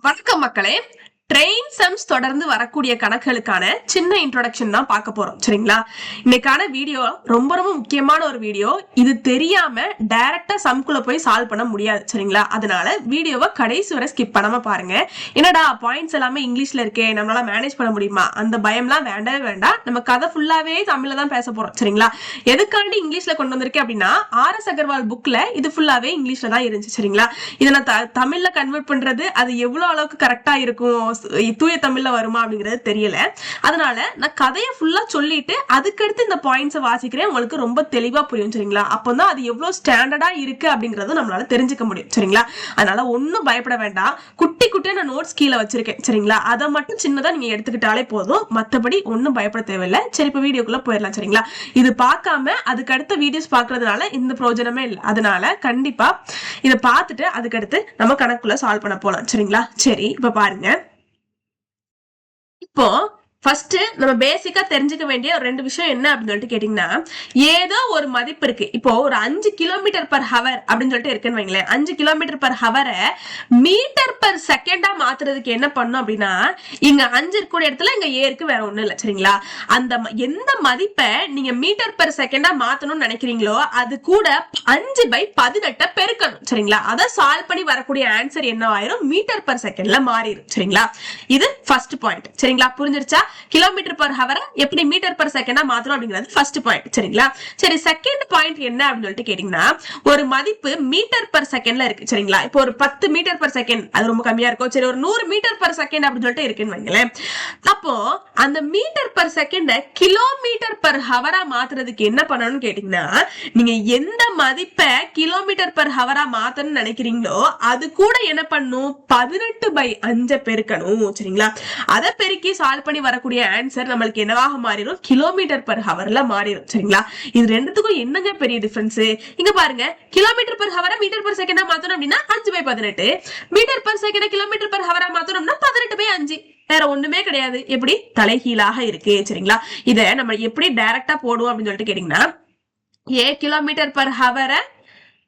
வணக்கம் மக்களே. Train sums தொடர்ந்து வரக்கூடிய கணக்குகளுக்கான சின்ன இன்ட்ரோடக்ஷன் தான் பார்க்க போறோம். சரிங்களா? இன்னைக்கான வீடியோ ரொம்ப ரொம்ப முக்கியமான ஒரு வீடியோ இது தெரியாம டைரக்டா சம்குள்ள போய் சால்வ் பண்ண முடியாது. சரிங்களா? அதனால வீடியோவை கடைசி வரை ஸ்கிப் பண்ணாம பாருங்க. என்னடா பாயிண்ட்ஸ் எல்லாமே இங்கிலீஷ்ல இருக்கே நம்மளால மேனேஜ் பண்ண முடியுமா? அந்த பயம்லாம் வேண்டவே வேண்டாம். நம்ம கதை ஃபுல்லாவே தமிழ்ல தான் பேச போறோம். சரிங்களா? எதுக்காண்டி இங்கிலீஷ்ல கொண்டு வந்திருக்கேன் அப்படின்னா ஆர் எஸ் அகர்வால் புக்ல இது ஃபுல்லாவே இங்கிலீஷ்ல தான் இருந்துச்சு. சரிங்களா? இதை நான் த- தமிழ்ல கன்வெர்ட் பண்றது அது எவ்வளவு அளவுக்கு கரெக்டா இருக்கும்? தூய தமிழ்ல வருமா அப்படிங்கிறது தெரியல. அதனால நான் கதையை ஃபுல்லா சொல்லிட்டு அதுக்கடுத்து இந்த பாயிண்ட்ஸை வாசிக்கிறேன். உங்களுக்கு ரொம்ப தெளிவா புரியும் சரிங்களா? அப்பதான் அது எவ்வளவு ஸ்டாண்டர்டா இருக்கு அப்படிங்கறது நம்மளால தெரிஞ்சுக்க முடியும் சரிங்களா? அதனால ஒன்னும் பயப்பட வேண்டாம். குட்டி குட்டியா நான் நோட்ஸ் கீழே வச்சிருக்கேன் சரிங்களா? அதை மட்டும் சின்னதா நீங்க எடுத்துக்கிட்டாலே போதும். மத்தபடி ஒன்னும் பயப்பட தேவையில்லை. சரி இப்ப வீடியோக்குள்ள போயிடலாம் சரிங்களா? இது பார்க்காம அதுக்கு அடுத்த வீடியோஸ் பார்க்கறதுனால இந்த பிரயோஜனமே இல்லை. அதனால கண்டிப்பா இதை பார்த்துட்டு அதுக்கடுத்து நம்ம கணக்குள்ள சால்வ் பண்ண போலாம் சரிங்களா? சரி இப்ப பாருங்க. இப்போ ஃபர்ஸ்ட் நம்ம பேசிக்கா தெரிஞ்சுக்க வேண்டிய ஒரு ரெண்டு விஷயம் என்ன அப்படின்னு சொல்லிட்டு கேட்டீங்கன்னா ஏதோ ஒரு மதிப்பு இருக்கு. இப்போ ஒரு அஞ்சு கிலோமீட்டர் பர் ஹவர் அப்படின்னு சொல்லிட்டு இருக்குன்னு வைங்களேன். அஞ்சு கிலோமீட்டர் பர் ஹவரை மீட்டர் பர் செகண்டா மாத்துறதுக்கு என்ன பண்ணும் அப்படின்னா இங்க அஞ்சு இருக்கக்கூடிய இடத்துல இங்க ஏருக்கு வேற ஒண்ணும் இல்லை. சரிங்களா? அந்த ம- எந்த மதிப்பை நீங்க மீட்டர் பர் செகண்டா மாத்தணும்னு நினைக்கிறீங்களோ அது கூட அஞ்சு பை பதினெட்டை பெருக்கணும். சரிங்களா? அதை சால்வ் பண்ணி வரக்கூடிய ஆன்சர் என்ன ஆயிரும் மீட்டர் பர் செகண்ட்ல மாறிடும் சரிங்களா? இது ஃபர்ஸ்ட் பாயிண்ட் சரிங்களா? புரிஞ்சிருச்சா? கிலோமீட்டர் பர் ஹவரை எப்படி மீட்டர் பர் செகண்டா மாத்தணும் அப்படிங்கிறது ஃபர்ஸ்ட் பாயிண்ட் சரிங்களா? சரி செகண்ட் பாயிண்ட் என்ன அப்படின்னு சொல்லிட்டு கேட்டீங்கன்னா ஒரு மதிப்பு மீட்டர் பர் செகண்ட்ல இருக்கு சரிங்களா? இப்போ ஒரு பத்து மீட்டர் பர் செகண்ட் அது ரொம்ப கம்மியா இருக்கும். சரி ஒரு நூறு மீட்டர் பர் செகண்ட் அப்படின்னு சொல்லிட்டு இருக்குன்னு வைங்களேன். அப்போ அந்த மீட்டர் பர் செகண்ட கிலோமீட்டர் பர் ஹவரா மாத்துறதுக்கு என்ன பண்ணணும்னு கேட்டீங்கன்னா நீங்க எந்த மதிப்பை கிலோமீட்டர் பர் ஹவரா மாத்தணும்னு நினைக்கிறீங்களோ அது கூட என்ன பண்ணும்? பதினெட்டு பை அஞ்ச பெருக்கணும் சரிங்களா? அதை பெருக்கி சால்வ் பண்ணி வரக்கூடிய ஆன்சர் நம்மளுக்கு என்னவாக மாறிடும்? கிலோமீட்டர் பர் ஹவர்ல மாறிடும். சரிங்களா? இது ரெண்டுத்துக்கும் என்னங்க பெரிய டிஃபரன்ஸ் இங்க பாருங்க. கிலோமீட்டர் பர் ஹவரை மீட்டர் பர் செகண்டா மாத்தணும் அப்படின்னா அஞ்சு பை பதினெட்டு. Metre per second kilometre per Howrah மாத்தணும்னா பதினெட்டு பை அஞ்சு. வேற ஒண்ணுமே கிடையாது. எப்படி? தலைகீழாக இருக்கு. சரிங்களா? இத நம்ம எப்படி டைரக்டா போடுவோம் அப்படின்னு சொல்லிட்டு கேட்டீங்கன்னா ஏ கிலோமீட்டர் பர் ஹவரை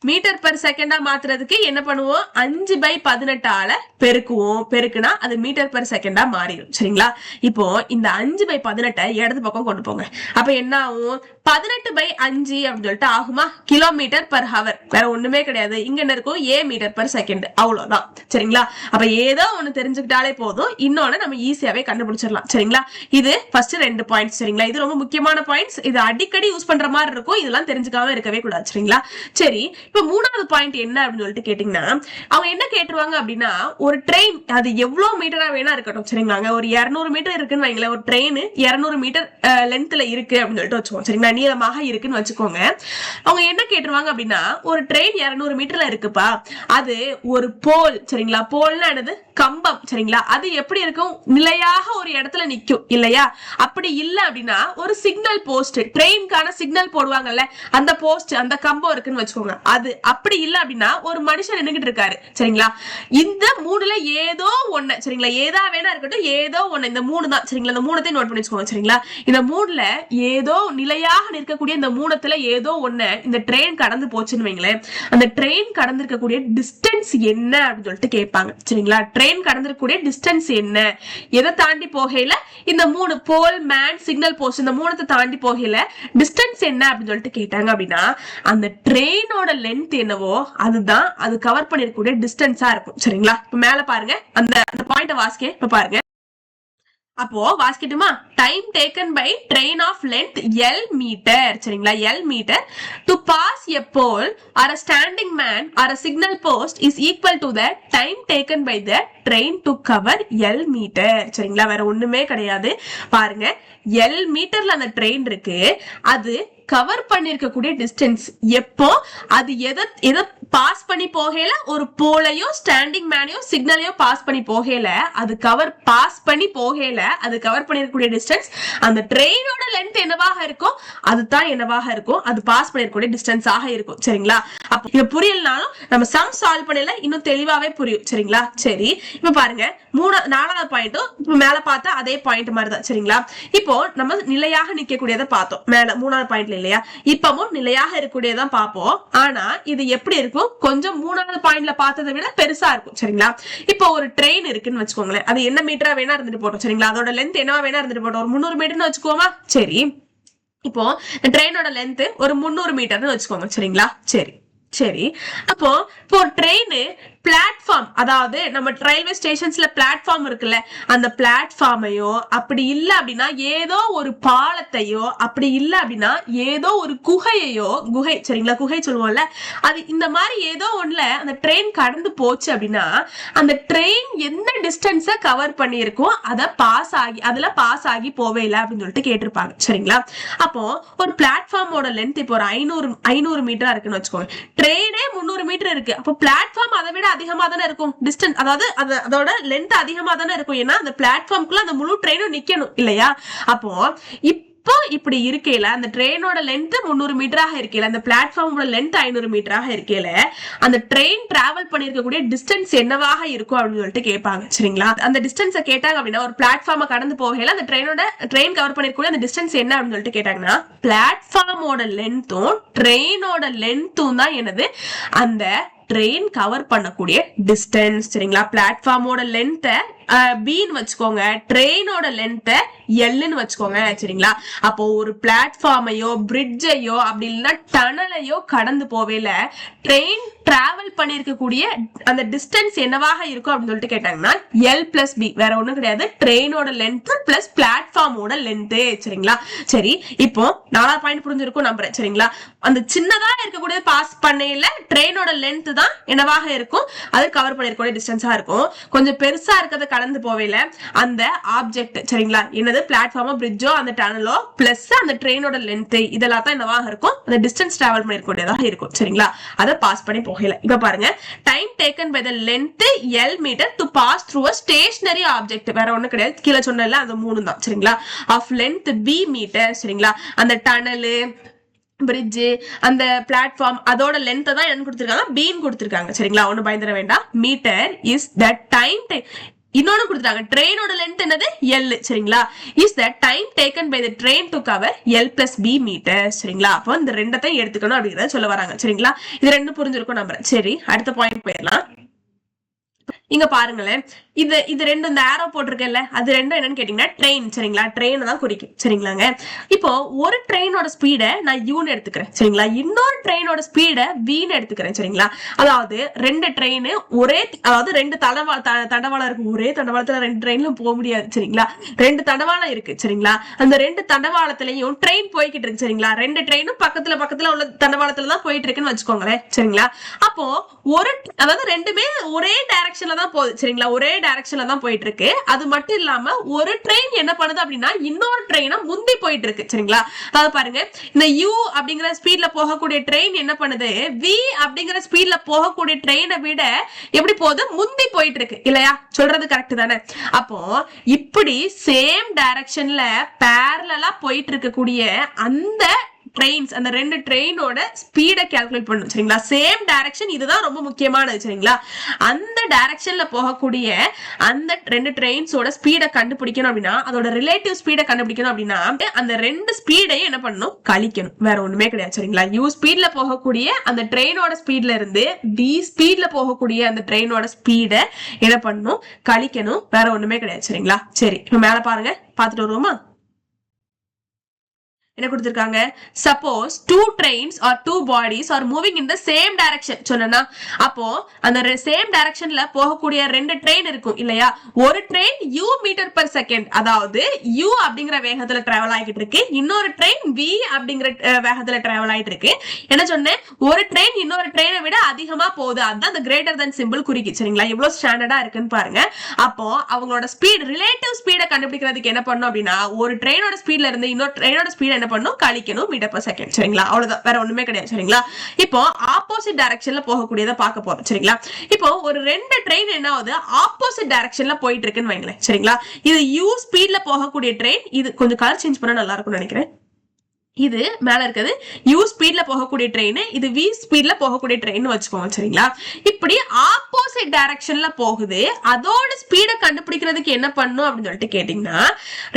மீட்டர் பர் செகண்டா மாத்துறதுக்கு என்ன பண்ணுவோம்? அஞ்சு பை பதினெட்டால பெருக்குவோம். பெருக்குனா அது மீட்டர் பர் செகண்டா மாறிடும். சரிங்களா? இப்போ இந்த அஞ்சு பை பதினெட்டை இடது பக்கம் கொண்டு போங்க. அப்ப என்ன ஆகும்? பதினெட்டு பை அஞ்சு அப்படின்னு சொல்லிட்டு ஆகுமா? கிலோமீட்டர் பர் ஹவர் வேற ஒண்ணுமே கிடையாது. இங்க என்ன இருக்கும்? ஏ மீட்டர் பர் செகண்ட் அவ்வளவுதான். சரிங்களா? அப்ப ஏதோ ஒண்ணு தெரிஞ்சுக்கிட்டாலே போதும். இன்னொன்னு நம்ம ஈஸியாவே கண்டுபிடிச்சிடலாம். சரிங்களா? இது ஃபர்ஸ்ட் ரெண்டு பாயிண்ட்ஸ் சரிங்களா? இது ரொம்ப முக்கியமான பாயிண்ட்ஸ் இது அடிக்கடி யூஸ் பண்ற மாதிரி இருக்கும். இதெல்லாம் தெரிஞ்சுக்காம இருக்கவே கூடாது. சரிங்களா? சரி இப்ப மூணாவது பாயிண்ட் என்ன அப்படின்னு சொல்லிட்டு கேட்டீங்கன்னா அவங்க என்ன கேட்டுருவாங்க அப்படின்னா ஒரு ட்ரெயின் அது எவ்வளவு மீட்டரா வேணா இருக்கட்டும் சரிங்களாங்க ஒரு 200 மீட்டர் இருக்குன்னு வைங்களேன் ஒரு ட்ரெயின் 200 மீட்டர் லென்த்ல இருக்கு அப்படின்னு சொல்லிட்டு வச்சுக்கோங்க சரிங்களா? நீளமாக இருக்குன்னு வச்சுக்கோங்க. அவங்க என்ன கேட்டுருவாங்க அப்படின்னா ஒரு ட்ரெயின் 200 மீட்டர்ல இருக்குப்பா. அது ஒரு போல் சரிங்களா? போல்னா என்னது? கம்பம் சரிங்களா? அது எப்படி இருக்கும்? நிலையாக ஒரு இடத்துல நிக்கும் இல்லையா? அப்படி இல்ல அப்படின்னா ஒரு சிக்னல் போஸ்ட் ட்ரெயின்கான சிக்னல் போடுவாங்கல்ல அந்த போஸ்ட் அந்த கம்பம் இருக்குன்னு வச்சுக்கோங்க. அது அப்படி இல்ல அப்படின்னா ஒரு மனுஷன் நின்னுகிட்டு இருக்காரு. சரிங்களா? இந்த மூணுல ஏதோ ஒண்ணு. சரிங்களா? ஏதா வேணா இருக்கட்டும் ஏதோ ஒண்ணு. இந்த மூணு தான். சரிங்களா? இந்த மூணுத்தையும் நோட் பண்ணி வச்சுக்கோங்க. சரிங்களா? இந்த மூணுல ஏதோ நிலையாக நிற்கக்கூடிய இந்த மூணத்துல ஏதோ ஒண்ணு இந்த ட்ரெயின் கடந்து போச்சுன்னு வைங்களேன். அந்த ட்ரெயின் கடந்திருக்கக்கூடிய டிஸ்டன்ஸ் என்ன அப்படின்னு சொல்லிட்டு கேட்பாங்க. சரிங்களா? ட்ரெயின் கடந்திருக்கக்கூடிய டிஸ்டன்ஸ் என்ன? எதை தாண்டி போகையில இந்த மூணு போல் மேன் சிக்னல் போஸ்ட் இந்த மூணத்தை தாண்டி போகையில டிஸ்டன்ஸ் என்ன அப்படின்னு சொல்லிட்டு கேட்டாங்க அப்படின்னா அந்த ட்ரெயினோட லென்த் என்னவோ அதுதான் அது கவர் பண்ணிருக்கக்கூடிய டிஸ்டன்ஸா இருக்கும். சரிங்களா? இப்ப மேல பாருங்க. அந்த அந்த பாயிண்ட வாசிக்க இப்ப பாருங்க. அப்போ வாசிக்கட்டுமா? Time taken by train of length L metre சரிங்களா? L metre to pass a pole or a standing man or a signal post is equal to the time taken by the train to cover L metre சரிங்களா? வேற ஒண்ணுமே கிடையாது. பாருங்க. L மீட்டர்ல அந்த train இருக்கு. அது cover பண்ணிருக்கக்கூடிய distance எப்போ? அது எதை எதை பாஸ் பண்ணி போகையில ஒரு போலையோ ஸ்டாண்டிங் மேனையோ சிக்னலையோ பாஸ் பண்ணி போகையில அது கவர் பாஸ் பண்ணி போகையில அது கவர் பண்ணிருக்கக்கூடிய டிஸ்டன்ஸ் அந்த ட்ரெயினோட லென்த் என்னவாக இருக்கும் அதுதான் என்னவாக இருக்கும் அது பாஸ் பண்ணிருக்கக்கூடிய டிஸ்டன்ஸ் ஆக இருக்கும். சரிங்களா? அப்போ இது புரியலனாலும் நம்ம சம் சால்வ் பண்ணல இன்னும் தெளிவாவே புரியும். சரிங்களா? சரி. இப்ப பாருங்க. மூணு நாலாவது பாயிண்ட்டும் இப்ப மேல பார்த்தா அதே பாயிண்ட் மாதிரி தான். சரிங்களா? இப்போ நம்ம நிலையாக நிக்கக்கூடியதை பார்த்தோம். மேல மூணாவது பாயிண்ட்ல இல்லையா? இப்பவும் நிலையாக இருக்கக்கூடியதான் பார்ப்போம். ஆனா இது எப்படி இருக்கும்? கொஞ்சம் மூணாவது பாயிண்ட்ல பார்த்ததை விட பெருசா இருக்கும் சரிங்களா? இப்போ ஒரு ட்ரெயின் இருக்குன்னு வச்சுக்கோங்களேன். அது என்ன மீட்டரா வேணா இருந்துட்டு போட்டோம் சரிங்களா? அதோட லென்த் என்னவா வேணா இருந்துட்டு போட்டோம் ஒரு முந்நூறு மீட்டர்னு வச்சுக்கோமா? சரி. இப்போ ட்ரெயினோட லென்த் ஒரு முந்நூறு மீட்டர்னு வச்சுக்கோங்க சரிங்களா? சரி. சரி. அப்போ இப்போ ட்ரெயின் பிளாட்ஃபார்ம் அதாவது நம்ம ரயில்வே ஸ்டேஷன்ஸ்ல பிளாட்ஃபார்ம் இருக்குல்ல அந்த பிளாட்ஃபார்மையோ அப்படி இல்ல அப்படின்னா ஏதோ ஒரு பாலத்தையோ அப்படி இல்ல அப்படின்னா ஏதோ ஒரு குகையையோ குகை சரிங்களா குகை சொல்லுவோம்ல அது இந்த மாதிரி ஏதோ ஒண்ணுல அந்த ட்ரெயின் கடந்து போச்சு அப்படின்னா அந்த ட்ரெயின் எந்த டிஸ்டன்ஸ கவர் பண்ணியிருக்கோ அதை பாஸ் ஆகி அதுல பாஸ் ஆகி போவே இல்லை அப்படின்னு சொல்லிட்டு கேட்டிருப்பாங்க சரிங்களா? அப்போ ஒரு பிளாட்ஃபார்மோட லென்த் இப்போ ஒரு ஐநூறு ஐநூறு மீட்டரா இருக்குன்னு வச்சுக்கோங்க. ட்ரெயினே முந்நூறு மீட்டர் இருக்கு. அப்போ பிளாட்ஃபார்ம் அதை விட அதிகமா தானே இருக்கும்? டிஸ்டன்ஸ் அதாவது அதோட லென்த் அதிகமா தானே இருக்கும். ஏன்னா அந்த பிளாட்ஃபார்ம்குள்ள அந்த முழு ட்ரெயினும் நிக்கணும் இல்லையா? அப்போ இப்போ இப்படி இருக்கையில அந்த ட்ரெயினோட லென்த் முந்நூறு மீட்டராக இருக்கையில அந்த பிளாட்ஃபார்மோட லென்த் ஐநூறு மீட்டராக இருக்கையில அந்த ட்ரெயின் டிராவல் பண்ணிருக்கக்கூடிய டிஸ்டன்ஸ் என்னவாக இருக்கும் அப்படின்னு சொல்லிட்டு கேட்பாங்க சரிங்களா? அந்த டிஸ்டன்ஸை கேட்டாங்க அப்படின்னா ஒரு பிளாட்ஃபார்மை கடந்து போகையில அந்த ட்ரெயினோட ட்ரெயின் கவர் பண்ணிருக்கக்கூடிய அந்த டிஸ்டன்ஸ் என்ன அப்படின்னு சொல்லிட்டு கேட்டாங்கன்னா பிளாட்ஃபார்மோட லென்த்தும் ட்ரெயினோட லென்த்தும் தான் என்னது? அந்த ட்ரெயின் கவர் பண்ணக்கூடிய டிஸ்டன்ஸ் சரிங்களா? பிளாட்ஃபார்மோட லென்த்தை பின்னு வச்சுக்கோங்க. ட்ரெயினோட லென்த்தை எல்லுன்னு வச்சுக்கோங்க சரிங்களா? அப்போ ஒரு பிளாட்ஃபார்மையோ பிரிட்ஜையோ அப்படி இல்லைன்னா டனலையோ கடந்து போவேல ட்ரெயின் டிராவல் பண்ணியிருக்கக்கூடிய அந்த டிஸ்டன்ஸ் என்னவாக இருக்கும் அப்படின்னு சொல்லிட்டு கேட்டாங்கன்னா எல் பிளஸ் பி வேற ஒன்றும் கிடையாது. ட்ரெயினோட லென்த் பிளஸ் பிளாட்ஃபார்மோட லென்த்து சரிங்களா? சரி இப்போ நாலாவது பாயிண்ட் புரிஞ்சிருக்கும் நம்புறேன் சரிங்களா? அந்த சின்னதா இருக்கக்கூடிய பாஸ் பண்ணையில ட்ரெயினோட லென்த் தான் என்னவாக இருக்கும். அது கவர் பண்ணிருக்கூடிய டிஸ்டன்ஸா இருக்கும். கொஞ்சம் பெருசா இருக்கிறத கடந்து போவேல அந்த ஆப்ஜெக்ட் சரிங்களா? என்னது? பிளாட்ஃபார்மோ பிரிட்ஜோ அந்த டனலோ பிளஸ் அந்த ட்ரெயினோட லென்த் இதெல்லாம் தான் என்னவாக இருக்கும். அந்த டிஸ்டன்ஸ் டிராவல் பண்ணிருக்கூடியதாக இருக்கும். சரிங்களா? அதை பாஸ் பண்ணி போகல இப்ப பாருங்க. Time taken by the length L metre to pass through a stationary object வேற ஒண்ணு கிடையாது. கீழே சொன்னல அந்த மூணு தான் சரிங்களா? ஆஃப் லென்த் பி மீட்டர் சரிங்களா? அந்த டனலு பிரிட்ஜ் அந்த பிளாட்ஃபார்ம் அதோட லென்த்தை தான் என்ன கொடுத்துருக்காங்க. பீன் கொடுத்துருக்காங்க. சரிங்களா? ஒன்றும் பயந்துட வேண்டாம். மீட்டர் இஸ் த டைம் இன்னொன்னு கொடுத்துட்டாங்க ட்ரெயினோட லென்த் என்னது? எல் சரிங்களா? Is the time taken by the train to cover L plus B metre சரிங்களா? அப்போ இந்த ரெண்டத்தையும் எடுத்துக்கணும் அப்படிங்கறத சொல்ல வராங்க. சரிங்களா? இது ரெண்டும் புரிஞ்சிருக்கும் நம்புறேன் சரி அடுத்த பாயிண்ட் போயிடலாம். இங்க பாருங்களேன். இது இது ரெண்டு இந்த ஆரோ போட்டிருக்கேன்ல அது ரெண்டும் என்னன்னு கேட்டீங்கன்னா ட்ரெயின் சரிங்களா? ட்ரெயின் தான் குறிக்கும் சரிங்களாங்க? இப்போ ஒரு ட்ரெயினோட ஸ்பீடை நான் யூன்னு எடுத்துக்கிறேன் சரிங்களா? இன்னொரு ட்ரெயினோட ஸ்பீடை வீன்னு எடுத்துக்கிறேன் சரிங்களா? அதாவது ரெண்டு ட்ரெயின் ஒரே அதாவது ரெண்டு தடவா த- இருக்கு ஒரே தண்டவாளத்துல ரெண்டு ட்ரெயின்ல போக முடியாது சரிங்களா? ரெண்டு தடவாளம் இருக்கு சரிங்களா? அந்த ரெண்டு தண்டவாளத்திலையும் ட்ரெயின் போய்கிட்டு இருக்கு சரிங்களா? ரெண்டு ட்ரெயினும் பக்கத்துல பக்கத்துல உள்ள தண்டவாளத்துல தான் போயிட்டு இருக்குன்னு வச்சுக்கோங்களேன் சரிங்களா? அப்போ ஒரு அதாவது ரெண்டுமே ஒரே டைரக்ஷன்ல தான் போகுது சரிங்களா? ஒரே டைரக்ஷன்ல தான் போயிட்டு இருக்கு அது மட்டும் இல்லாம ஒரு ட்ரெயின் என்ன பண்ணுது அப்படின்னா இன்னொரு ட்ரெயினை முந்தி போயிட்டு இருக்கு சரிங்களா? அதாவது பாருங்க இந்த யூ அப்படிங்கிற ஸ்பீட்ல போகக்கூடிய ட்ரெயின் என்ன பண்ணுது? வி அப்படிங்கிற ஸ்பீட்ல போகக்கூடிய ட்ரெயினை விட எப்படி போகுது? முந்தி போயிட்டு இருக்கு இல்லையா? சொல்றது கரெக்ட் தானே? அப்போ இப்படி சேம் டைரக்ஷன்ல பேரலா போயிட்டு இருக்கக்கூடிய அந்த ட்ரெயின்ஸ் அந்த ரெண்டு ட்ரெயினோட ஸ்பீடை கால்குலேட் பண்ணும் சரிங்களா? சேம் டைரக்ஷன் இதுதான் ரொம்ப முக்கியமானது சரிங்களா? அந்த டைரக்ஷன்ல போகக்கூடிய அந்த ரெண்டு ட்ரெயின்ஸோட ஸ்பீடை கண்டுபிடிக்கணும் அப்படின்னா அதோட ரிலேட்டிவ் ஸ்பீடை கண்டுபிடிக்கணும் அப்படின்னா அந்த ரெண்டு ஸ்பீடையும் என்ன பண்ணணும்? கழிக்கணும். வேற ஒண்ணுமே கிடையாது சரிங்களா? யூ ஸ்பீட்ல போகக்கூடிய அந்த ட்ரெயினோட ஸ்பீட்ல இருந்து வி ஸ்பீட்ல போகக்கூடிய அந்த ட்ரெயினோட ஸ்பீடை என்ன பண்ணணும் கழிக்கணும். வேற ஒண்ணுமே கிடையாது சரிங்களா? சரி இப்ப மேல பாருங்க. பாத்துட்டு வருவோமா? என்ன கொடுத்துருக்காங்க? Suppose two trains or two bodies are moving in the same direction சொன்னா அப்போ அந்த சேம் டைரக்ஷன்ல போகக்கூடிய ரெண்டு ட்ரெயின் இருக்கும் இல்லையா? ஒரு train U metre per second அதாவது யூ அப்படிங்கிற வேகத்துல டிராவல் ஆகிட்டு இருக்கு இன்னொரு ட்ரெயின் வி அப்படிங்கிற வேகத்துல டிராவல் ஆகிட்டு இருக்கு. என்ன சொன்னேன்? ஒரு ட்ரெயின் இன்னொரு ட்ரெயினை விட அதிகமா போகுது. அதுதான் அந்த கிரேட்டர் தென் சிம்பிள் குறிக்கு. சரிங்களா? எவ்வளவு ஸ்டாண்டர்டா இருக்குன்னு பாருங்க. அப்போ அவங்களோட ஸ்பீட் ரிலேட்டிவ் ஸ்பீடை கண்டுபிடிக்கிறதுக்கு என்ன பண்ணும் அப்படின்னா ஒரு ட்ரெயினோட ஸ்பீட்ல இருந்து இன்னொரு ட்ரெயினோட ஸ்பீட் என்ன பண்ணும் கழிக்கணும் மீட்டர் பர் செகண்ட் சரிங்களா? அவ்வளவுதான். வேற ஒண்ணுமே கிடையாது. சரிங்களா? இப்போ ஆப்போசிட் டைரக்ஷன்ல போகக்கூடியதை பார்க்க போறோம். சரிங்களா? இப்போ ஒரு ரெண்டு ட்ரெயின் என்ன ஆகுது? ஆப்போசிட் டைரக்ஷன்ல போயிட்டு இருக்குன்னு வைங்களேன். சரிங்களா? இது யூ ஸ்பீட்ல போகக்கூடிய ட்ரெயின் இது கொஞ்சம் கலர் சேஞ்ச் பண்ணா நல்லா இருக்கும்னு நினைக்கிறேன். இது மேல இருக்கிறது. யூ ஸ்பீட்ல போகக்கூடிய ட்ரெயின் இது வி ஸ்பீட்ல போகக்கூடிய ட்ரெயின் வச்சுக்கோங்க சரிங்களா? இப்படி ஆப்போசிட் டைரக்ஷன்ல போகுது. அதோட ஸ்பீடை கண்டுபிடிக்கிறதுக்கு என்ன பண்ணும் அப்படின்னு சொல்லிட்டு கேட்டீங்கன்னா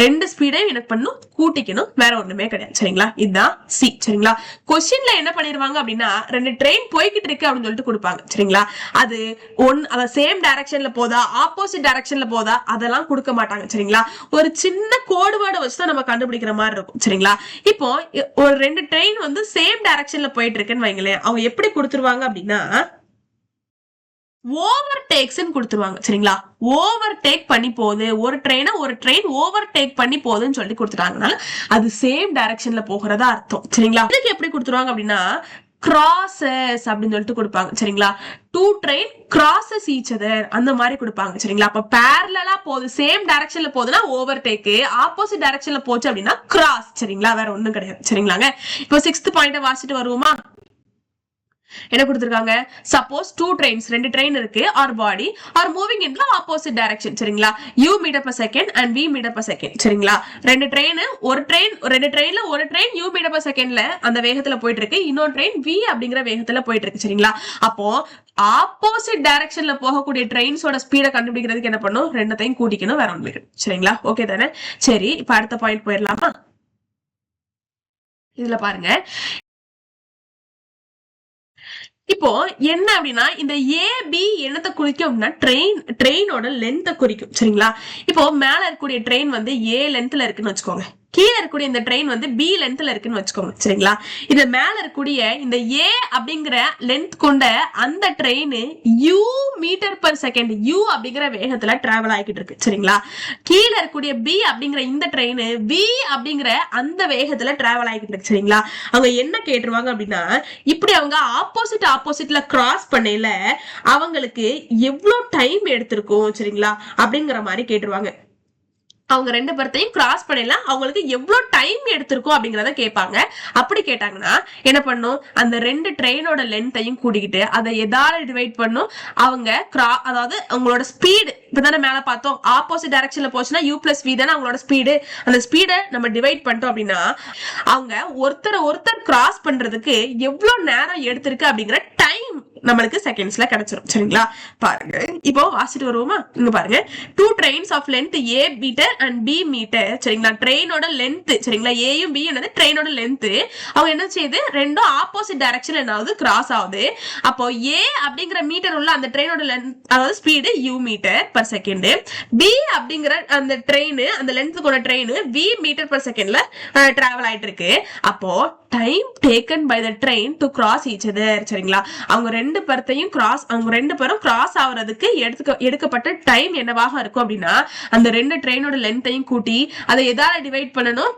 ரெண்டு ஸ்பீடையும் எனக்கு பண்ணும் கூட்டிக்கணும் வேற ஒண்ணுமே கிடையாது சரிங்களா? இதுதான் சி சரிங்களா? கொஸ்டின்ல என்ன பண்ணிருவாங்க அப்படின்னா ரெண்டு ட்ரெயின் போய்கிட்டு இருக்கு அப்படின்னு சொல்லிட்டு கொடுப்பாங்க சரிங்களா? அது ஒன் அத சேம் டைரக்ஷன்ல போதா ஆப்போசிட் டைரக்ஷன்ல போதா அதெல்லாம் கொடுக்க மாட்டாங்க சரிங்களா? ஒரு சின்ன கோடுபாடு வச்சு தான் நம்ம கண்டுபிடிக்கிற மாதிரி இருக்கும் சரிங்களா? இப்போ ஒரு ரெண்டு ட்ரெயின் வந்து சேம் டைரக்ஷன்ல போயிட்டு இருக்குன்னு வைங்களேன். அவங்க எப்படி கொடுத்துருவாங்க அப்படின்னா ஓவர் டேக்ஸ்ன்னு கொடுத்துருவாங்க. சரிங்களா? ஓவர் டேக் பண்ணி போகுது. ஒரு ட்ரெயினை ஒரு ட்ரெயின் ஓவர் டேக் பண்ணி போகுதுன்னு சொல்லி கொடுத்துட்டாங்கனால அது சேம் டைரக்ஷன்ல போகிறதா அர்த்தம். சரிங்களா? இதுக்கு எப்படி கொடுத்துருவாங்க அப்படின்னா கிராசஸ் அப்படின்னு சொல்லிட்டு கொடுப்பாங்க. சரிங்களா? Two train crosses each other அந்த மாதிரி கொடுப்பாங்க. சரிங்களா? அப்ப பேரலா போகுது. சேம் டைரக்ஷன்ல போகுதுன்னா ஓவர் டேக்கு ஆப்போசிட் டைரக்ஷன்ல போச்சு அப்படின்னா கிராஸ் சரிங்களா? வேற ஒன்றும் கிடையாது. சரிங்களாங்க? இப்போ சிக்ஸ்த் பாயிண்ட் வாசிட்டு வருவோமா? என்ன கொடுத்துருக்காங்க? சப்போஸ் டூ ட்ரெயின்ஸ் ரெண்டு ட்ரெயின் இருக்கு or body are moving in opposite direction சரிங்களா? U metre per second and V metre per second சரிங்களா? ரெண்டு ட்ரெயின் ஒரு ட்ரெயின் ரெண்டு ட்ரெயின்ல ஒரு ட்ரெயின் யூ மீட்டர் பர் செகண்ட்ல அந்த வேகத்துல போயிட்டு இருக்கு இன்னொரு ட்ரெயின் வி அப்படிங்கிற வேகத்துல போயிட்டு இருக்கு சரிங்களா? அப்போ ஆப்போசிட் டைரக்ஷன்ல போகக்கூடிய ட்ரெயின்ஸோட ஸ்பீடை கண்டுபிடிக்கிறதுக்கு என்ன பண்ணும்? ரெண்டத்தையும் கூட்டிக்கணும் வேற ஒன்று சரிங்களா? ஓகே தானே? சரி இப்ப அடுத்த பாயிண்ட் போயிடலாமா? இதுல பாருங்க. இப்போ என்ன அப்படின்னா இந்த ஏ பி என்னத்தை குறிக்கும் அப்படின்னா ட்ரெயின் ட்ரெயினோட லென்த்தை குறிக்கும். சரிங்களா? இப்போ மேல இருக்கக்கூடிய ட்ரெயின் வந்து ஏ லென்த்ல இருக்குன்னு வச்சுக்கோங்க. கீழே இருக்கக்கூடிய இந்த ட்ரெயின் வந்து பி லென்த்ல இருக்குன்னு வச்சுக்கோங்க சரிங்களா? இது மேல இருக்கக்கூடிய இந்த ஏ அப்படிங்கிற லென்த் கொண்ட அந்த train U metre per second U அப்படிங்கிற வேகத்துல டிராவல் ஆகிட்டு இருக்கு சரிங்களா? கீழே இருக்கக்கூடிய பி அப்படிங்கிற இந்த ட்ரெயின் வி அப்படிங்கிற அந்த வேகத்துல டிராவல் ஆகிட்டு இருக்கு சரிங்களா? அவங்க என்ன கேட்டுருவாங்க அப்படின்னா இப்படி அவங்க ஆப்போசிட் ஆப்போசிட்ல கிராஸ் பண்ணையில அவங்களுக்கு எவ்வளவு டைம் எடுத்திருக்கும் சரிங்களா? அப்படிங்கிற மாதிரி கேட்டுருவாங்க. அவங்க ரெண்டு பேர்த்தையும் கிராஸ் பண்ணிடலாம். அவங்களுக்கு எவ்வளோ டைம் எடுத்திருக்கோம் அப்படிங்கிறத கேட்பாங்க. அப்படி கேட்டாங்கன்னா என்ன பண்ணும்? அந்த ரெண்டு ட்ரெயினோட லென்த்தையும் கூட்டிக்கிட்டு அதை எதால டிவைட் பண்ணும்? அவங்க கிரா அதாவது அவங்களோட ஸ்பீடு இப்போ தானே மேலே பார்த்தோம். ஆப்போசிட் டைரக்ஷனில் போச்சுன்னா யூ பிளஸ் வி தானே அவங்களோட ஸ்பீடு அந்த ஸ்பீடை நம்ம டிவைட் பண்ணிட்டோம் அப்படின்னா அவங்க ஒருத்தரை ஒருத்தர் கிராஸ் பண்ணுறதுக்கு எவ்வளோ நேரம் எடுத்திருக்கு அப்படிங்கிற நம்மளுக்கு செகண்ட்ஸ்ல கிடைச்சிரும். சரிங்களா? பாருங்க. இப்போ வாசிட்டு வருவோமா? இங்க பாருங்க. Two trains of length A metre and B metre சரிங்களா? ட்ரெயினோட லென்த் சரிங்களா? ஏயும் பி என்னது? ட்ரெயினோட லென்த் அவங்க என்ன செய்யுது? ரெண்டும் ஆப்போசிட் டைரக்ஷன் என்னாவது கிராஸ் ஆகுது. அப்போ ஏ அப்படிங்கிற மீட்டர் உள்ள அந்த ட்ரெயினோட லென்த் அதாவது speed U metre per second B அப்படிங்கிற அந்த ட்ரெயின் அந்த லென்த் கொண்ட ட்ரெயின் வி மீட்டர் பர் செகண்ட்ல டிராவல் ஆயிட்டு இருக்கு. அப்போ time taken by the train to cross each other சரிங்களா? அவங்க ரெண்டு பேர்த்தையும் கிராஸ் அவங்க ரெண்டு பேரும் கிராஸ் ஆகுறதுக்கு எடுத்துக்க எடுக்கப்பட்ட டைம் என்னவாக இருக்கும் அப்படின்னா அந்த ரெண்டு ட்ரெயினோட லென்த்தையும் கூட்டி அதை எதால டிவைட் பண்ணணும்?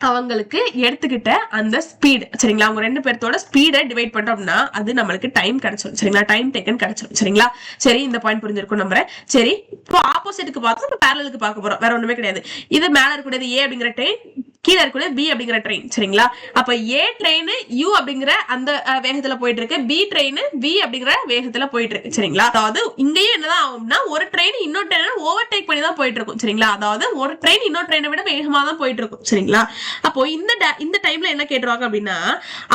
அவங்களுக்கு எடுத்துக்கிட்ட அந்த ஸ்பீடு சரிங்களா? அவங்க ரெண்டு பேர்த்தோட ஸ்பீடை டிவைட் பண்ணிட்டோம்னா அது நம்மளுக்கு டைம் கிடைச்சிடும் சரிங்களா? டைம் டேக்கன் கிடைச்சிடும் சரிங்களா? சரி இந்த பாயிண்ட் புரிஞ்சிருக்கும் நம்புறேன். சரி இப்போ ஆப்போசிட்டுக்கு பார்த்தோம் இப்போ பேரலுக்கு பார்க்க போறோம். வேற ஒண்ணுமே கிடையாது. இது மேல இருக்கக்கூடியது ஏ அப்படிங்கிற டைம் கீழே இருக்கக்கூடிய பி அப்படிங்கிற ட்ரெயின் சரிங்களா? அப்ப ஏ ட்ரெயின் யூ அப்படிங்கிற அந்த வேகத்துல போயிட்டு இருக்கு பி ட்ரெயின் பி அப்படிங்கிற வேகத்துல போயிட்டு இருக்கு சரிங்களா? அதாவது இங்கேயும் என்னதான் ஆகும்னா ஒரு ட்ரெயின் இன்னொரு ட்ரெயின் ஓவர்டேக் பண்ணி தான் போயிட்டு இருக்கும் சரிங்களா? அதாவது ஒரு ட்ரெயின் இன்னொரு ட்ரெயினை விட வேகமா தான் போயிட்டு இருக்கும் சரிங்களா? அப்போ இந்த இந்த டைம்ல என்ன கேட்டுருவாங்க அப்படின்னா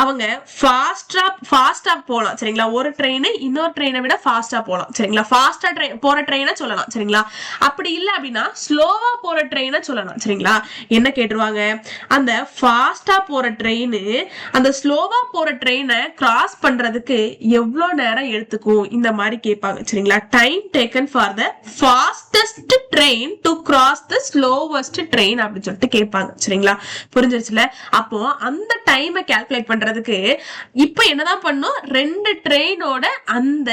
அவங்க ஃபாஸ்டா ஃபாஸ்டா போகலாம் சரிங்களா? ஒரு ட்ரெயின் இன்னொரு ட்ரெயினை விட ஃபாஸ்டா போகலாம் சரிங்களா? ஃபாஸ்டா ட்ரெயின் போற ட்ரெயினை சொல்லலாம் சரிங்களா? அப்படி இல்லை அப்படின்னா ஸ்லோவா போற ட்ரெயினை சொல்லலாம் சரிங்களா? என்ன கேட்டுருவாங்க? அந்த ஃபாஸ்டா போற ட்ரெயின் அந்த ஸ்லோவா போற ட்ரெயினை கிராஸ் பண்றதுக்கு எவ்வளவு நேரம் எடுத்துக்கும்? இந்த மாதிரி கேட்பாங்க. சரிங்களா? Time taken for the fastest train to cross the slowest train அப்படின்னு சொல்லிட்டு கேட்பாங்க. சரிங்களா? புரிஞ்சிருச்சுல அப்போ அந்த டைமை கால்குலேட் பண்றதுக்கு இப்போ என்னதான் பண்ணும்? ரெண்டு ட்ரெயினோட அந்த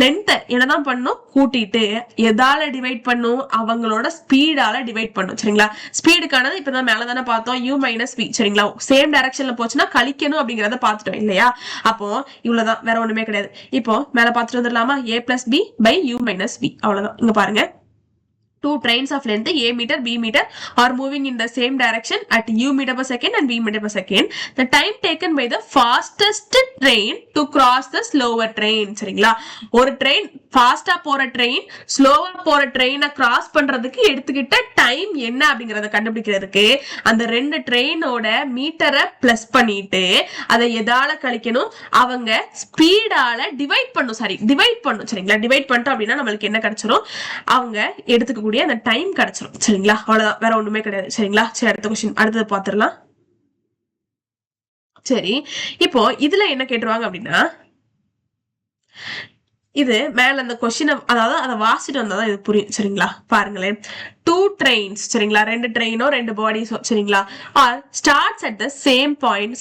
லென்த்தை என்னதான் பண்ணும்? கூட்டிட்டு எதால டிவைட் பண்ணும்? அவங்களோட ஸ்பீடால டிவைட் பண்ணும். சரிங்களா? ஸ்பீடுக்கானது இப்பதான் மேல தானே பார்த்தோம். யூ மைனஸ் பி சரிங்களா சேம் டைரக்ஷன்ல போச்சுன்னா கழிக்கணும் அப்படிங்கறத பார்த்துட்டோம் இல்லையா? அப்போ இவ்வளவுதான் வேற ஒண்ணுமே கிடையாது. இப்போ மேல பார்த்துட்டு வந்துடலாமா? A plus B by U minus B அவ்வளவுதான். இங்க பாருங்க. Two trains of length a meter b meter are moving in the same direction at u meter per second and v meter per second. The time taken by the fastest train to cross the slower train சரிங்களா? ஒரு train ஃபாஸ்டா போற train ஸ்லோவா போற ட்ரெயினை cross பண்றதுக்கு எடுத்துக்கிட்ட time என்ன அப்படிங்கறத கண்டுபிடிக்கிறதுக்கு அந்த ரெண்டு ட்ரெயினோட மீட்டரை பிளஸ் பண்ணிட்டு அதை எதால கழிக்கணும்? அவங்க ஸ்பீடால டிவைட் பண்ணும் சாரி டிவைட் பண்ணும் சரிங்களா? டிவைட் பண்ணிட்டோம் அப்படின்னா நம்மளுக்கு என்ன கிடைச்சிரும்? அவங்க இருக்கக்கூடிய அந்த டைம் கிடைச்சிரும். சரிங்களா? அவ்வளவுதான். வேற ஒண்ணுமே கிடையாது. சரிங்களா? சரி அடுத்த கொஸ்டின் அடுத்தது பாத்துரலாம் சரி. இப்போ இதுல என்ன கேட்டுருவாங்க அப்படின்னா இது மேல அந்த கொஸ்டின் அதாவது அதை வாசிட்டு வந்தா தான் இது புரியும். சரிங்களா? பாருங்களேன். டூ ட்ரெயின்ஸ் சரிங்களா? ரெண்டு ட்ரெயினோ ரெண்டு பாடிஸோ சரிங்களா? Are starts at the same point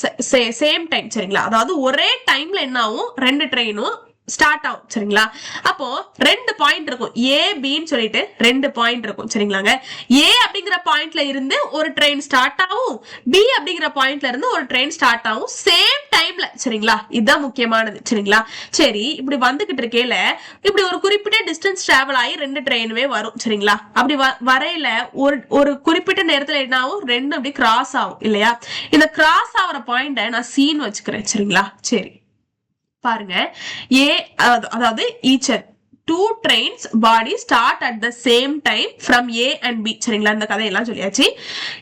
same time சரிங்களா? அதாவது ஒரே டைம்ல என்ன ஆகும்? ரெண்டு ட்ரெயினும் ஸ்டார்ட் ஆகும் சரிங்களா? அப்போ ரெண்டு பாயிண்ட் இருக்கும். ஏ பின்னு சொல்லிட்டு ரெண்டு பாயிண்ட் இருக்கும் சரிங்களாங்க? ஏ அப்படிங்கிற பாயிண்ட்ல இருந்து ஒரு ட்ரெயின் ஸ்டார்ட் ஆகும். பி அப்படிங்கிற பாயிண்ட்ல இருந்து ஒரு ட்ரெயின் ஸ்டார்ட் ஆகும். சேம் டைம்ல சரிங்களா? இதுதான் முக்கியமானது சரிங்களா? சரி இப்படி வந்துகிட்டு இருக்கையில இப்படி ஒரு குறிப்பிட்ட டிஸ்டன்ஸ் டிராவல் ஆகி ரெண்டு ட்ரெயினுமே வரும் சரிங்களா? அப்படி வ- வரையில ஒரு ஒரு குறிப்பிட்ட நேரத்துல என்ன ஆகும்? ரெண்டு அப்படி கிராஸ் ஆகும் இல்லையா? இந்த கிராஸ் ஆகுற பாயிண்ட நான் சீன் வச்சுக்கிறேன் சரிங்களா? சரி. பாருங்க. ஏ அதாவது- either two trains body start at the same time from A and B சரிங்களா? இந்த கதையெல்லாம் சொல்லியாச்சு.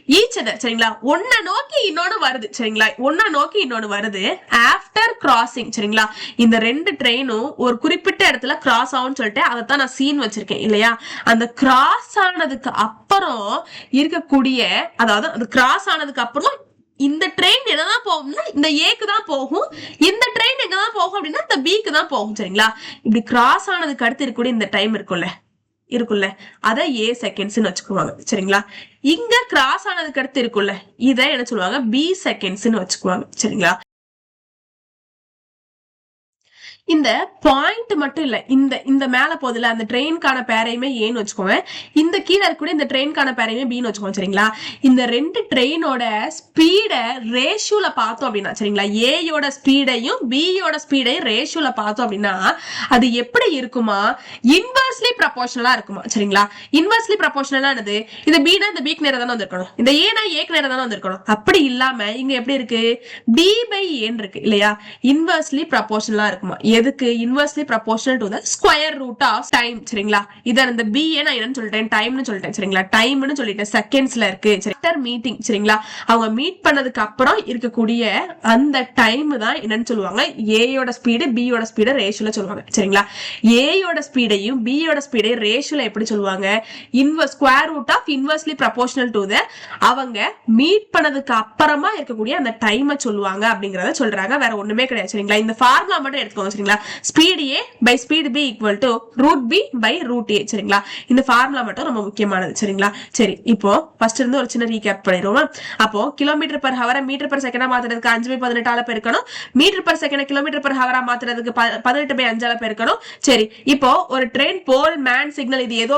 ஈச் அதர் சரிங்களா? ஒன்னை நோக்கி இன்னொன்று வருது. சரிங்களா? ஒன்னை நோக்கி இன்னொன்று வருது. ஆஃப்டர் கிராசிங் சரிங்களா? இந்த ரெண்டு ட்ரெயினும் ஒரு குறிப்பிட்ட இடத்துல கிராஸ் ஆகும்னு சொல்லிட்டு அதை தான் நான் சீன் வச்சிருக்கேன் இல்லையா? அந்த கிராஸ் ஆனதுக்கு அப்புறம் இருக்கக்கூடிய அதாவது அது கிராஸ் ஆனதுக்கு அப்புறம் இந்த ட்ரெயின் என்னதான் போகும்னா இந்த ஏக்கு தான் போகும். இந்த ட்ரெயின் எங்க தான் போகும் அப்படின்னா இந்த பிக்கு தான் போகும் சரிங்களா? இப்படி கிராஸ் ஆனதுக்கு அடுத்து இருக்கக்கூடிய இந்த டைம் இருக்கும்ல இருக்கும்ல அத ஏ செகண்ட்ஸ்னு வச்சுக்குவாங்க சரிங்களா? இங்க கிராஸ் ஆனதுக்கு அடுத்து இருக்குல்ல இதை என்ன சொல்லுவாங்க? பி செகண்ட்ஸ்னு வச்சுக்குவாங்க சரிங்களா? இந்த பாயிண்ட் மட்டும் இல்ல இந்த இந்த மேல போகுதுல அந்த ட்ரெயின்கான பேரையுமே ஏன்னு வச்சுக்கோங்க. இந்த கீழே இருக்கக்கூடிய இந்த ட்ரெயின்கான பேரையுமே பின்னு வச்சுக்கோங்க சரிங்களா? இந்த ரெண்டு ட்ரெயினோட ஸ்பீடை ரேஷியோல பார்த்தோம் அப்படின்னா சரிங்களா? ஏயோட ஸ்பீடையும் பியோட ஸ்பீடையும் ரேஷியோல பார்த்தோம் அப்படின்னா அது எப்படி இருக்குமா? இன்வர்ஸ்லி ப்ரப்போர்ஷனலா இருக்குமா சரிங்களா? இன்வெர்ஸ்லி ப்ரப்போர்ஷனலா என்னது? இந்த பீனா இந்த பீக் நேரம் தானே வந்திருக்கணும். இந்த ஏனா ஏக் நேரம் தானே வந்திருக்கணும். அப்படி இல்லாம இங்க எப்படி இருக்கு? பி பை ஏன் இருக்கு இல்லையா? இன்வெர்ஸ்லி ப்ரப்போர்ஷனலா இருக்குமா? எதுக்கு? Inversely proportional to the square root of time சரிங்களா? இதை இந்த பி நான் என்னன்னு சொல்லிட்டேன்? டைம்னு சொல்லிட்டேன் சரிங்களா? டைம்னு சொல்லிட்டேன் செகண்ட்ஸ்ல இருக்கு ஆஃப்டர் மீட்டிங் சரிங்களா? அவங்க மீட் பண்ணதுக்கு அப்புறம் இருக்கக்கூடிய அந்த டைம் தான் என்னன்னு சொல்லுவாங்க? ஏயோட ஸ்பீடு பியோட ஸ்பீடு ரேஷியோல சொல்லுவாங்க சரிங்களா? ஏயோட ஸ்பீடையும் பியோட ஸ்பீடையும் ரேஷியோல எப்படி சொல்லுவாங்க? Inverse square root of inversely proportional to the அவங்க மீட் பண்ணதுக்கு அப்புறமா இருக்கக்கூடிய அந்த டைமை சொல்லுவாங்க அப்படிங்கறத சொல்றாங்க. வேற ஒண்ணுமே கிடையாது சரிங்களா? இந்த ஃபார்முலா மட்டும் எடுத்துக்கோங்க. சரிங்களா? Speed A by speed B equal to root B by root A சரிங்களா? இந்த ஃபார்முலா மட்டும் ரொம்ப முக்கியமானது சரிங்களா? சரி இப்போ ஃபர்ஸ்ட் இருந்து ஒரு சின்ன ரீகேப் பண்ணிடுவோம்? அப்போ கிலோமீட்டர் பர் ஹவரை மீட்டர் பர் செகண்டா மாத்துறதுக்கு அஞ்சு பை பதினெட்டால பெருக்கணும். Metre per second kilometre per Howrah மாத்துறதுக்கு பதினெட்டு பை அஞ்சால பெருக்கணும். சரி இப்போ ஒரு ட்ரெயின் போல் மேன் சிக்னல் இது ஏதோ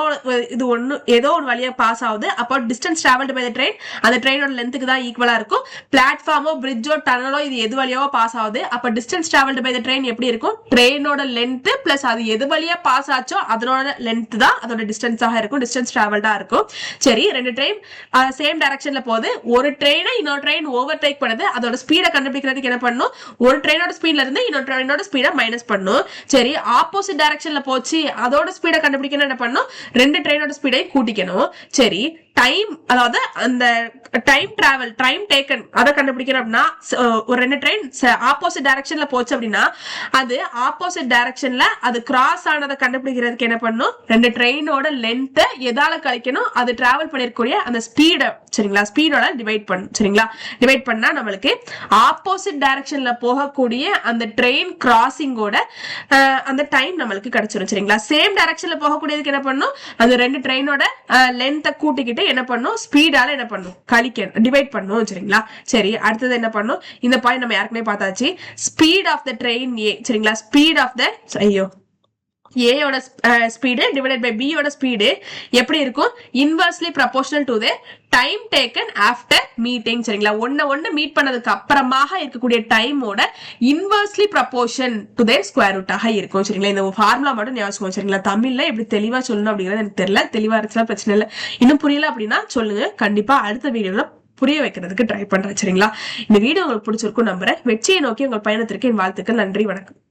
இது ஒண்ணு ஏதோ ஒரு வழியா பாஸ் ஆகுது. அப்போ டிஸ்டன்ஸ் டிராவல்டு பை ட்ரெயின் அந்த ட்ரெயினோட லென்த்துக்கு தான் ஈக்குவலா இருக்கும். பிளாட்ஃபார்மோ பிரிட்ஜோ டனலோ இது எது வழியாவோ பாஸ் ஆகுது. அப்ப டிஸ்டன்ஸ் டிராவல்டு பை ட்ரெயின் எப்படி இருக்கும் ட்ரெயினோட லென்த் பிளஸ் அது எது வழியா பாஸ் ஆச்சோ அதனோட லென்த் தான் அதோட டிஸ்டன்ஸாக இருக்கும். டிஸ்டன்ஸ் டிராவல்டா இருக்கும். சரி ரெண்டு ட்ரெயின் சேம் டைரக்ஷன்ல போகுது. ஒரு ட்ரெயினை இன்னொரு ட்ரெயின் ஓவர் டேக் பண்ணுது. அதோட ஸ்பீடை கண்டுபிடிக்கிறதுக்கு என்ன பண்ணும்? ஒரு ட்ரெயினோட ஸ்பீட்ல இருந்து இன்னொரு ட்ரெயினோட ஸ்பீடை மைனஸ் பண்ணும். சரி ஆப்போசிட் டைரக்ஷன்ல போச்சு. அதோட ஸ்பீடை கண்டுபிடிக்கணும் என்ன பண்ணும்? ரெண்டு ட்ரெயினோட ஸ்பீடை கூட்டிக்கணும். சரி டைம் அதாவது அந்த டைம் டிராவல் டைம் டேக்கன் அதை கண்டுபிடிக்கணும் அப்படின்னா ஒரு ரெண்டு ட்ரெயின் ஆப்போசிட் டைரக்ஷன்ல போச்சு அப்படின்னா அது ஆப்போசிட் டைரக்ஷன்ல அது கிராஸ் ஆனதை கண்டுபிடிக்கிறதுக்கு என்ன பண்ணும்? ரெண்டு ட்ரெயினோட லென்த்தை எதால கழிக்கணும்? அது டிராவல் பண்ணிருக்கூடிய அந்த ஸ்பீடை சரிங்களா? ஸ்பீடோட டிவைட் பண்ணும் சரிங்களா? டிவைட் பண்ணா நம்மளுக்கு ஆப்போசிட் டைரக்ஷன்ல போகக்கூடிய அந்த ட்ரெயின் கிராசிங்கோட அந்த டைம் நம்மளுக்கு கிடைச்சிடும் சரிங்களா? சேம் டைரக்ஷன்ல போகக்கூடியதுக்கு என்ன பண்ணும்? அந்த ரெண்டு ட்ரெயினோட லென்த்தை கூட்டிக்கிட்டு என்ன பண்ணும்? ஸ்பீடால என்ன பண்ணும்? கழிக்க டிவைட் பண்ணும் சரிங்களா? சரி அடுத்தது என்ன பண்ணும்? இந்த பாயிண்ட் நம்ம ஏற்கனவே பார்த்தாச்சு. Speed of the train A சரிங்களா? ஸ்பீட் ஆஃப் த ஐயோ ஏயோட ஸ்பீடு டிவைடட் பை பியோட ஸ்பீடு எப்படி இருக்கும்? Inversely proportional to the time taken after meeting சரிங்களா? ஒன்ன ஒன்னு மீட் பண்ணதுக்கு அப்புறமாக இருக்கக்கூடிய டைமோட inversely proportion to their square ரூட்டாக இருக்கும். சரிங்களா? இந்த ஃபார்முலா மட்டும் ஞாபகம் சரிங்களா? தமிழ்ல எப்படி தெளிவா சொல்லணும் அப்படிங்கிறது எனக்கு தெரியல. தெளிவா இருந்துச்சுன்னா பிரச்சனை இல்லை. இன்னும் புரியல அப்படின்னா சொல்லுங்க. கண்டிப்பா அடுத்த வீடியோல புரிய வைக்கிறதுக்கு ட்ரை பண்றேன். சரிங்களா? இந்த வீடியோ உங்களுக்கு பிடிச்சிருக்கும் நம்புறேன். வெற்றியை நோக்கி உங்கள் பயணத்திற்கு என் வாழ்த்துக்கள். நன்றி. வணக்கம்.